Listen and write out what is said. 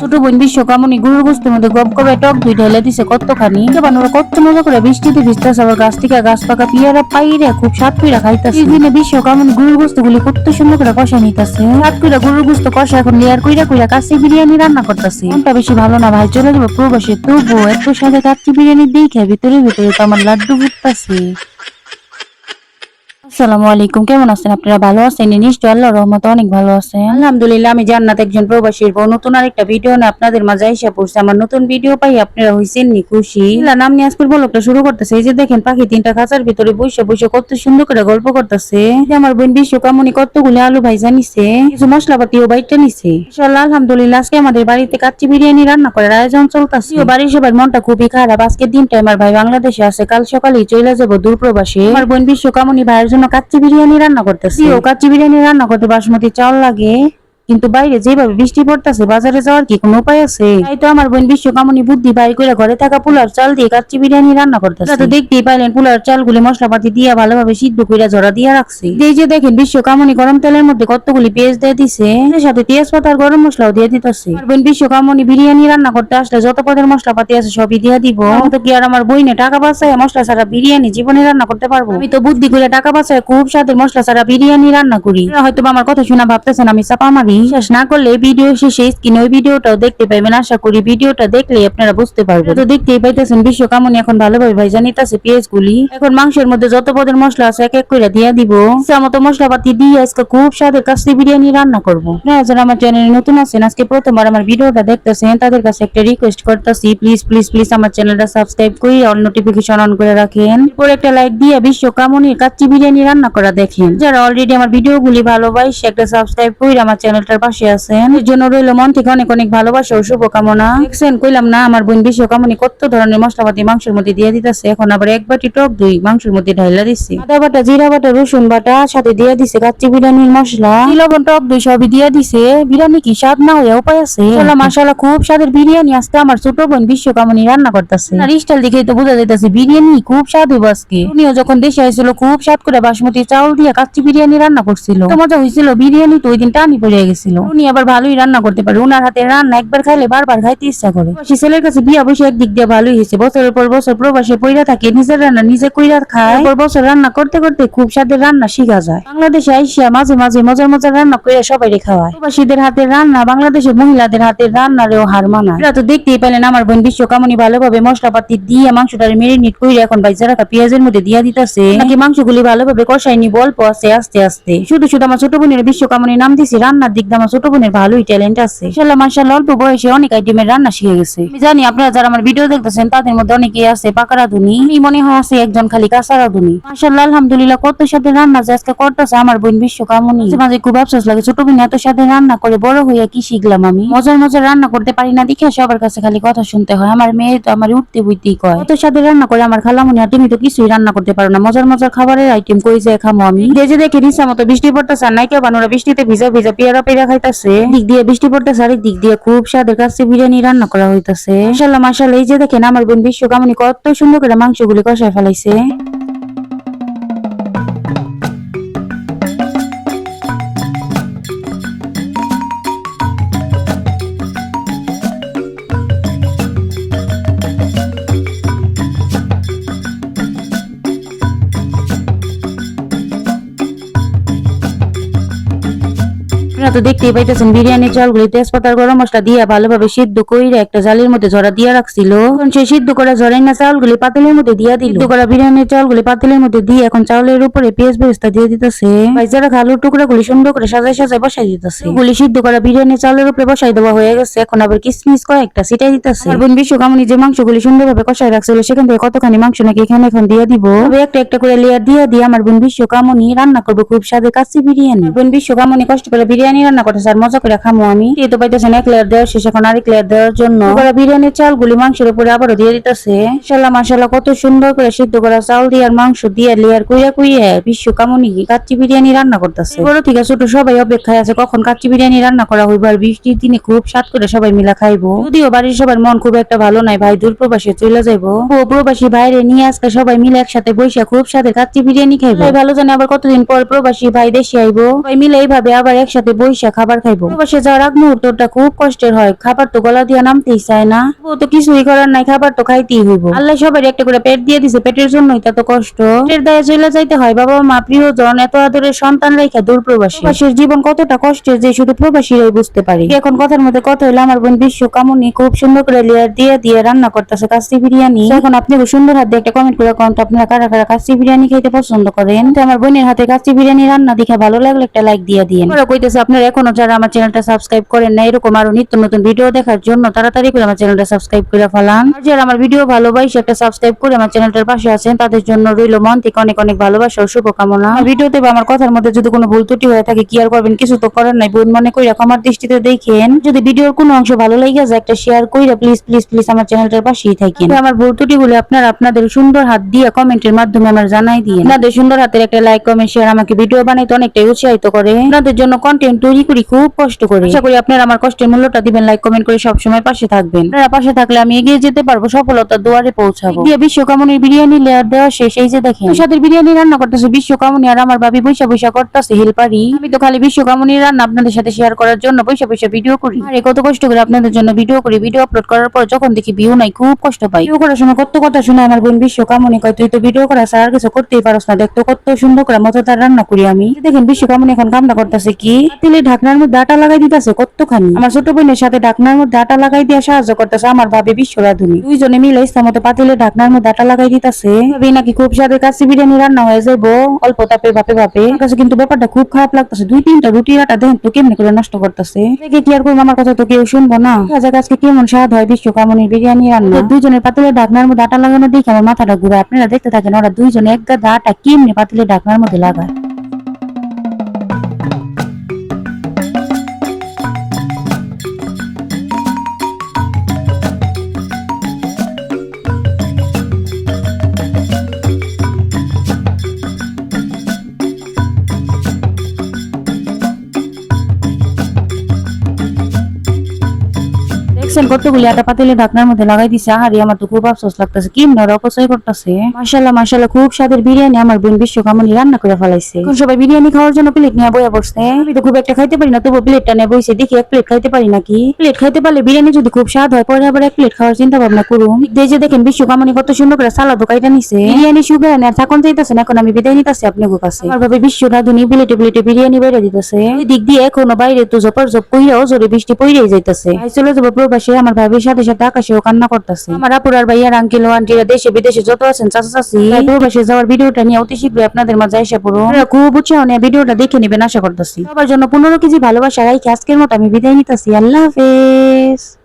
ছোট বোন বিশ্বকামনি গুরুর গোস্তের মধ্যে গপ গপে টক দুই ঢেলে দিছে কতখানি। ওরা কত মজা করে বৃষ্টিতে ভিজতেছে আবার গাছ থেকে গাছ পাকা পিয়ারা পাইরে খুব সাত কইরা খাইতেছে। দিনে বিশ্বকামনি গুরুর গোস্ত গুলি কত সুন্দর করে কষা নিতেছে। সাত কইরা গুরুর গোস্ত কষা এখন লেয়ার কইরা কইরা কাচ্চি বিরিয়ানি রান্না করতেছে। কোনটা বেশি ভালো না ভাই, চলে যাব প্রবাসে তবু এত সাথে কাচ্চি বিরিয়ানি দেখে ভিতরে ভিতরে তো আমার লাড্ডু ফুটতেছে। আসসালামু আলাইকুম। কেমন আছেন? আপনারা ভালো আছেন? নিশ্চয় আল্লাহর রহমতে অনেক ভালো আছেন। আলহামদুলিল্লাহ আমি জান্নাত একজন প্রবাসীর বউ নতুন আরেকটা ভিডিও না আপনাদের মাঝে এসে পড়ছে। আমার নতুন ভিডিও পাই আপনারা হইছেন নি খুশি? নাম নিয়ে আজকের বলকটা শুরু করতেছে। এই যে দেখেন পাখি তিনটা খাঁচার ভিতরে বসে বসে কত সুন্দর করে গল্প করতেছে। আমার বোন বিশ্বকামনি কতগুলো আলু ভাই জানিছে কিছু মশলাপাতিও বাইটটা নিছে। ইনশাআল্লাহ আলহামদুলিল্লাহ আজকে আমাদের বাড়িতে কাচ্চি বিরিয়ানি রান্না করার আয়োজন চলতেছে। বাড়ির সবার মনটা খুবই খারাপ। আজকের দিনটা আমার ভাই বাংলাদেশে আছে। কাল সকালেই চলে যাব দূর প্রবাসে। আমার বোন বিশ্বকামনি ভাইয়ের জন্য কাচ্চি বিরিয়ানি রান্না করতেছি। ও কাচ্চি বিরিয়ানি রান্না করতে বাসমতি চাল লাগে। কিন্তু বাইরে যেভাবে বৃষ্টি পড়তেছে বাজারে যাওয়ার কি কোনো উপায় আছে? তাই তো আমার বোন বিশ্বকামনি বুদ্ধি বাইর করে ঘরে থাকা পুলার চাল দিয়ে কাচ্চি বিরিয়ানি রান্না করতেছে। তো দেখতেই পাইলেন পুলার চালগুলি মশলাপাতি দিয়ে ভালোভাবে সিদ্ধ করে ঝরা দিয়ে রাখছে। এই যে দেখেন বিশ্বকামনি গরম তেলের মধ্যে কতগুলি পেঁয়াজ দিয়ে দিছে এর সাথে তেজপাতা আর গরম মশলাও দিয়ে দিতেছে। আমার বোন বিশ্বকামনি বিরিয়ানি রান্না করতে আসলে যত পদের মশলাপাতি আছে সবই দিয়ে দিব। তো কি আর আমার বইনে টাকা বাঁচায় মশলা ছাড়া বিরিয়ানি জীবনে রান্না করতে পারব? আমি তো বুদ্ধি করে টাকা বাঁচায় খুব স্বাদের মশলা ছাড়া বিরিয়ানি রান্না করি। হয়তো বা আমার কথা শোনা ভাবতেছেন আমি চাপা মারি। শেষ না করলে ভিডিও শেষে স্ক্রিনে ওই ভিডিওটাও দেখতে পাবেন আশা করি ভিডিওটা দেখলে আপনারা বুঝতে পারবেন। তো দেখতেই পাইতেছেন বিশ্বকামনি এখন ভালোভাবে ভাইজা নিতেছে পেঁয়াজ গুলি এখন মাংসের মধ্যে যত পদের মশলা আছে এক এক করে দিয়ে দিব। মতো মশলাপাতি দিয়ে আজকে খুব স্বাদের কাশি বিরিয়ানি রান্না করব। যারা আমার চ্যানেলে নতুন আছেন, আজকে প্রথমবার আমার ভিডিওটা দেখতেছেন, তাদের কাছে একটা রিকোয়েস্ট করতেছি প্লিজ প্লিজ প্লিজ আমার চ্যানেলটা সাবস্ক্রাইব করে অল নোটিফিকেশন অন করে রাখেন। এরপর একটা লাইক দিয়ে বিশ্বকামনির কাচ্চি বিরিয়ানি রান্না করা দেখেন। যারা অলরেডি আমার ভিডিওগুলি ভালোবাসে, একটা সাবস্ক্রাইব করে আমার চ্যানেলটার পাশে আছেন। এর জন্য রইল মন থেকে অনেক অনেক ভালোবাসা ও শুভকামনা। দেখছেন কইলাম না আমার বোন বিশ্বকামনি কত ধরনের মশলাপাতি মাংসের মধ্যে দিয়ে দিতেছে। এখন আবার এক বাটি টক দই মাংসের মধ্যে ঢাইলা দিচ্ছে আদা বাটা জিরা বাটা রসুন বাটা সাথে দিয়ে দিছে কাচ্চি বিরিয়ানির মশলা। লবণ টক দই সবই দিয়ে দিছে। বিরিয়ানি কি স্বাদ না হয়ে উপায় আছে? মাশাআল্লাহ খুব স্বাদের বিরিয়ানি। আসতে আমার ছোট বোন বিশ্বকামনি রান্না করতেছে। আর স্টাইল দেখে তো বোঝা যাইতেছে বিরিয়ানি খুব স্বাদ হইব আজকে। উনিও যখন দেশে আইছিল খুব স্বাদ করে বাসমতি চাউল দিয়ে কাচ্চি বিরিয়ানি রান্না করছিল। তো মজা হয়েছিল বিরিয়ানি তো ওই দিন টানি পড়ে গেছিল। উনি আবার ভালোই রান্না করতে পারে। উনার হাতে রান্না একবার খাইলে বারবার খাইতে ইচ্ছা করে। প্রবাসী ছেলের কাছে বিয়া বসে একদিক দিয়ে ভালোই হয়েছে। বছরের পর বছর প্রবাসে পইরা থাকে, নিজের রান্না নিজে কইরা খায়। পর বছর রান্না করতে করতে খুব স্বাদের রান্না শিখা যায়। বাংলাদেশে আইসিয়া মাঝে মাঝে মজার মজার রান্না কইরা সবাই খাওয়ায়। প্রবাসীদের হাতের রান্না বাংলাদেশের মহিলাদের হাতের রান্নারেও হার মানায়। এরা তো দেখতেই পেলেন আমার বোন বিশ্বকামনি ভালোভাবে মশলাপাতি দিয়ে মাংসটারে মেরিনেট কইরা এখন বাইজা রাখা পেঁয়াজের মধ্যে দিয়া দিতেছে। নাকি মাংসগুলি ভালোভাবে কষাই নিব, অল্প আছে, আস্তে আস্তে। শুধু শুধু আমার ছোট বোনের বিশ্বকামনি নাম দিছি রান্নার আমার ছোট বোনের ভালোই ট্যালেন্ট আছে। অল্প বয়সে অনেক আইটেমের রান্না শিখে গেছে। জানি আপনারা যারা আমার ভিডিও দেখতেছেন, তাদের মধ্যে অনেকেই আছে পাকা মনে হয় আছে একজন খালি কাঁচা আলহামদুলিল্লাহ, কত সাথে রান্না যে আজকে করতেছে আমার বোন মাঝে খুব আফসোস লাগে, ছোট বোন এত সাথে রান্না করে, বড় হইয়া কি শিখলাম আমি? মজার মজার রান্না করতে পারি না দেখে সবার কাছে খালি কথা শুনতে হয়। আমার মেয়ে তো আমার উঠতে বুঝতেই কয়। এত সাথে রান্না করে আমার খালামনি আর তুমি তো কিছুই রান্না করতে পারো না। মজার মজার খাবারের আইটেম কই যায় খামো আমি? দেখে দেখে নিচা মতো বৃষ্টি পড়তেছে আর নাইকা বানুরা বৃষ্টিতে ভিজা ভিজা পেয়ারা পেয়ারা খাইতেছে। দিক দিয়ে বৃষ্টি পড়তেছে, আর দিক দিয়ে খুব স্বাদের কাছে বিরিয়ানি রান্না করা হইতাছে। মাসাল্লাহ মাসাল্লাহ এই যে দেখেন আমার বোন বিশ্বকামনি কত সুন্দর করে মাংসগুলি কষায় ফেলাইছে। আপনারা তো দেখতেই পাইতেছেন, বিরিয়ানির চালগুলি তেজপাতার গরম মশলা দিয়ে ভালোভাবে সিদ্ধ কইরে একটা জালির মধ্যে ঝরা দিয়ে রাখছিল। এখন সেই সিদ্ধ করা ঝরাই না চাউলগুলি পাতিলের মধ্যে দিয়ে দিল। সিদ্ধ করা বিরিয়ানির চাউলগুলি পাতিলের মধ্যে দিয়ে এখন চাউলের উপরে পেঁয়াজ বেরেস্তা দিয়ে দিতেছে। রাখা আলুর টুকরাগুলি সুন্দর করে সাজায় সাজায় বসাই দিতেছে। গুলি সিদ্ধ করা বিরিয়ানির চাউলের উপরে বসাই দেওয়া হয়ে গেছে, এখন আবার কিসমিস কয়েকটা সিটাই দিতেছে। বোন বিশ্বকামনি যে মাংসগুলি সুন্দরভাবে কষায় রাখছিল, সেখান থেকে কতখানি মাংস নাকি এখানে এখন দিয়ে দিব? তবে একটা একটা করে লেয়ার দিয়ে দিয়ে আমার বোন বিশ্বকামনি রান্না করব খুব স্বাদে কাচ্চি বিরিয়ানি। বোন বিশ্বকামনি কষ্ট করে বিরিয়ানি রান্না করতেছে আর মজা করে খামো আমি। তো পাইতেছেন এক লেয়ার দেওয়ার শেষ, এখন আরেক লেয়ার দেওয়ার জন্য। ওরা বিরিয়ানির চালগুলি মাংসের উপরে আবারও দিয়ে দিতেছে। মাশাল্লাহ মাশাল্লাহ কত সুন্দর করে সিদ্ধ করা চাউল দিয়ে আর মাংস দিয়ে লেয়ার কুইয়া কুইয়া বিশ্বকামনি কাচ্চি বিরিয়ানি রান্না করতেছে। বড় থেকে ছোট সবাই অপেক্ষায় আছে কখন কাচ্চি বিরিয়ানি রান্না করা হইব আর বৃষ্টির দিনে খুব স্বাদ করে সবাই মিলা খাইবো। যদিও বাড়ির সবার মন খুব একটা ভালো নাই, ভাই দূর প্রবাসে চলে যাইবো। ও প্রবাসী বাইরে নিয়ে আজকে সবাই মিলে একসাথে বসে খুব সাথে কাচ্চি বিরিয়ানি খাইবো। ভালো জানে আবার কতদিন পর প্রবাসী ভাই দেশে আইবো। সবাই মিলে এইভাবে আবার একসাথে বসে বৈশা খাবার খাইবো। প্রবাসে যাওয়ার আগ মুহূর্তটা খুব কষ্টের হয়। খাবার তো গলা দিয়ে নামতেই চায় না। ও তো কিছুই করার নাই, খাবার তো খাইতেই হইব। আল্লাহ সবাই একটা করে পেট দিয়ে দিছে, পেটের জন্যই তা তো কষ্ট। পেটের দায়ে চলে যাইতে হয় বাবা মা প্রিয়জন, এত আদরের সন্তান রেখা দূর প্রবাসী। প্রবাসীর জীবন কতটা কষ্টের যে শুধু প্রবাসীরাই বুঝতে পারি। এখন কথার মধ্যে কথা হইল, আমার বোন বিশ্ব কামনি খুব সুন্দর করে লেয়ার দিয়ে দিয়ে রান্না করতেছে কাস্তি বিরিয়ানি। এখন আপনি সুন্দর হাত একটা কমেন্ট করে কমেন্ট আপনারা কারা কারা কাস্তি বিরিয়ানি খাইতে পছন্দ করেন? তো আমার বোনের হাতে কাস্তি বিরিয়ানি রান্না দেখে ভালো লাগলে, একটা লাইক দিয়ে দিন কইতেছে, আপনারা এখনও যারা আমার চ্যানেলটা সাবস্ক্রাইব করেন না এরকম আরও নিত্য নতুন ভিডিও দেখার জন্য তাড়াতাড়ি করে আমার চ্যানেলটা সাবস্ক্রাইব করে ফেলান। আর যারা আমার ভিডিও ভালোবাসে, একটা সাবস্ক্রাইব করে আমার চ্যানেলটার পাশে আছেন, তাদের জন্য রইল মন থেকে অনেক অনেক ভালোবাসা ও শুভকামনা। ভিডিওতে বা আমার কথার মধ্যে যদি কোনো ভুল ত্রুটি হয়ে থাকে, কি আর করবেন, কিছু তো করার নাই, বোন মনে কইরা আমার দৃষ্টিতে দেখেন। যদি ভিডিওর কোনো অংশ ভালো লাগে যায়, একটা শেয়ার কইরা প্লিজ প্লিজ প্লিজ আমার চ্যানেলটার পাশেই থাকেন। আমার ভুল ত্রুটিগুলো আপনারা আপনাদের সুন্দর হাত দিয়ে কমেন্টের মাধ্যমে আমার জানাই দিয়ে আপনাদের সুন্দর হাতের একটা লাইক কমেন্ট শেয়ার আমাকে ভিডিও বানাইতে অনেকটাই উৎসাহিত করে। আপনাদের জন্য কন্টেন্ট তৈরি করি খুব কষ্ট করে। আশা করি আপনারা আমার কষ্টের মূল্যটা দিবেন লাইক কমেন্ট করে সবসময় পাশে থাকবেন। আপনারা পাশে থাকলে আমি এগিয়ে যেতে পারব সফলতার দুয়ারে পৌঁছাবো। দিয়ে বিশ্বকামনির বিরিয়ানি লেয়ার দেওয়া শেষ এই যে দেখেন। সাথে বিরিয়ানি রান্না করতেছে বিশ্বকামনি আর আমার ভাবি বৈশা বৈশা করতেছে হেলপারি। আমি তো খালি বিশ্বকামনির রান্না আপনাদের সাথে শেয়ার করার জন্য বৈশা বৈশা ভিডিও করি। আর কত কষ্ট করে আপনাদের জন্য ভিডিও করি ভিডিও আপলোড করার পর যখন দেখি ভিউ নাই খুব কষ্ট পাই। ভিডিও করার সময় কত কথা শুনে আমার বোন বিশ্বকামনি কয় তুই তো ভিডিও করা ছাড়া আর কিছু করতেই পারস না দেখতো কত সুন্দর করে মজাদার রান্না করি আমি। দেখেন বিশ্বকামনি এখন কামনা করতেছে কি? তেলে ঢাকনার মধ্যে আটা লাগাই দিতেছে কতখানি? আমার ছোট বোনের সাথে ঢাকনার মধ্যে আটা লাগাই দিয়ে সাহায্য করতেছে, আমার ভাবি বিশ্ব রাধুনি। দুইজনে মিলে ইচ্ছা মতো পাতিলে ঢাকনার মধ্যে আটা লাগাই দিতেছে। নাকি খুব স্বাদের কাছে বিরিয়ানি রান্না হয়ে যাইবো, অল্প তাপে ভাপে ভাপে। কাছে কিন্তু ব্যাপারটা খুব খারাপ লাগতেছে। দুই তিনটা রুটির আটা দেখেন তো কেমনি করে নষ্ট করতেছে। কি আর করব? আমার কথা তো কেউ শুনব না। দেখা আজকে কেমন স্বাদ হয় বিশ্ব বিশ্বকামনির বিরিয়ানি রান্না। দুইজনের পাতিলে ঢাকনার মধ্যে আটা লাগানো দেখে আমার মাথাটা ঘুরে আপনারা দেখতে থাকেন, ওরা দুইজনে এক আটা কেমনি পাতিলে ঢাকনার মধ্যে লাগায়। দেখছেন কতগুলি আটা পাতিলে ঢাকনার মধ্যে লাগাই দিছে। আহারি আমার তো খুব আফসোস লাগতেছে। কি নর অপচয় করতেছে। মাশাল্লাহ মাশাল্লাহ খুব স্বাদের বিরিয়ানি আমার বোন বিশ্বকামনি রান্না করে ফেলাইছে। এখন সবাই বিরিয়ানি খাওয়ার জন্য প্লেট নিয়ে বইয়া বসছে। আমি তো খুব একটা খাইতে পারি না তবু প্লেটটা নিয়ে বইছে দেখি এক প্লেট খাইতে পারি নাকি? প্লেট খাইতে পারলে বিরিয়ানি যদি খুব স্বাদ হয় পরে আবার এক প্লেট খাওয়ার চিন্তা ভাবনা করুন। যে দেখেন বিশ্বকামনি কত সুন্দর করে সালাদও কাইটা নিছে। বিরিয়ানি সুগার আর থাকুন চাইতেছেন এখন আমি বিদায় নিতেছি আপনার কাছে। আমার ভাবে বিশ্ব রাধুনি প্লেটে প্লেটে বিরিয়ানি বাইরে দিতেছে। ওই দিক দিয়ে এখনও বাইরে তো জপর জপ কইরাও জোরে বৃষ্টি পইরেই যাইতেছে। চলে যাব প্রবাসী আমার ভাবির সাথে সাথে আকাশেও কান্না করতেছে। আমার আপুরার ভাইয়ার আঙ্কিল আন্টিরা দেশে, বিদেশে যত আছেন, চাচা, চাচি প্রবাসে যাওয়ার ভিডিওটা নিয়ে অতি শীঘ্রই আপনাদের মাঝে এসে পড়ো খুব উৎসাহ নিয়ে ভিডিওটা দেখে নেবেন, আশা করতেছি। সবার জন্য পনেরো কেজি ভালোবাসা রাইখে আজকের মতো আমি বিদায় নিতেছি। আল্লাহ হাফেজ।